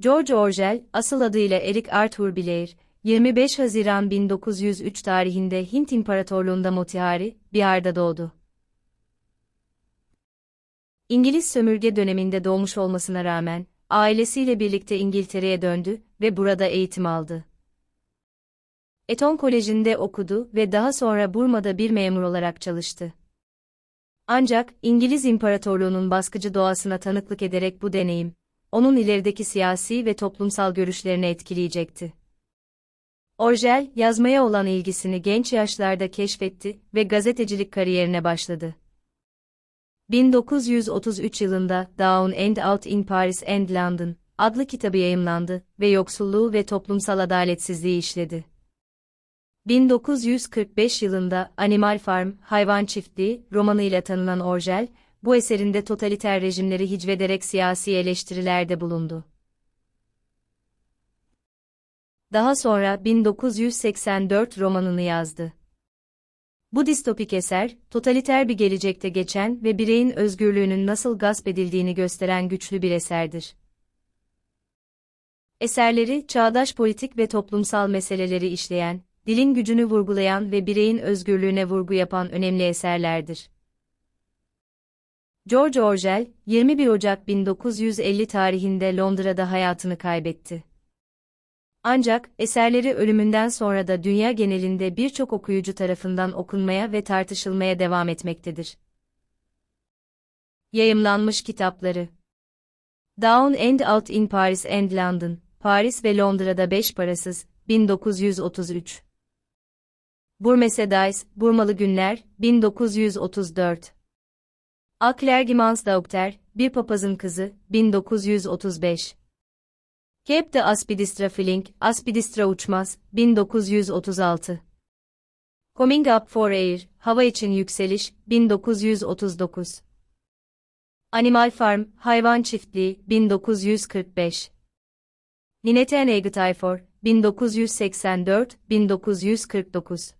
George Orwell, asıl adıyla Eric Arthur Blair, 25 Haziran 1903 tarihinde Hint İmparatorluğunda Motihari, Bihar'da doğdu. İngiliz sömürge döneminde doğmuş olmasına rağmen, ailesiyle birlikte İngiltere'ye döndü ve burada eğitim aldı. Eton Koleji'nde okudu ve daha sonra Burma'da bir memur olarak çalıştı. Ancak İngiliz İmparatorluğu'nun baskıcı doğasına tanıklık ederek bu deneyim, onun ilerideki siyasi ve toplumsal görüşlerini etkileyecekti. Orgel, yazmaya olan ilgisini genç yaşlarda keşfetti ve gazetecilik kariyerine başladı. 1933 yılında Down and Out in Paris and London adlı kitabı yayımlandı ve yoksulluğu ve toplumsal adaletsizliği işledi. 1945 yılında Animal Farm, Hayvan Çiftliği romanıyla tanınan Orgel, bu eserinde totaliter rejimleri hicvederek siyasi eleştirilerde bulundu. Daha sonra 1984 romanını yazdı. Bu distopik eser, totaliter bir gelecekte geçen ve bireyin özgürlüğünün nasıl gasp edildiğini gösteren güçlü bir eserdir. Eserleri, çağdaş politik ve toplumsal meseleleri işleyen, dilin gücünü vurgulayan ve bireyin özgürlüğüne vurgu yapan önemli eserlerdir. George Orwell, 21 Ocak 1950 tarihinde Londra'da hayatını kaybetti. Ancak, eserleri ölümünden sonra da dünya genelinde birçok okuyucu tarafından okunmaya ve tartışılmaya devam etmektedir. Yayımlanmış kitapları Down and Out in Paris and London, Paris ve Londra'da Beş Parasız, 1933 Burmese Burmalı Günler, 1934 Aklergimans Daukter, Bir Papazın Kızı, 1935 Cape de Aspidistra Flying, Aspidistra Uçmaz, 1936 Coming Up for Air, Hava için Yükseliş, 1939 Animal Farm, Hayvan Çiftliği, 1945 Ninete Negatifor, 1984-1949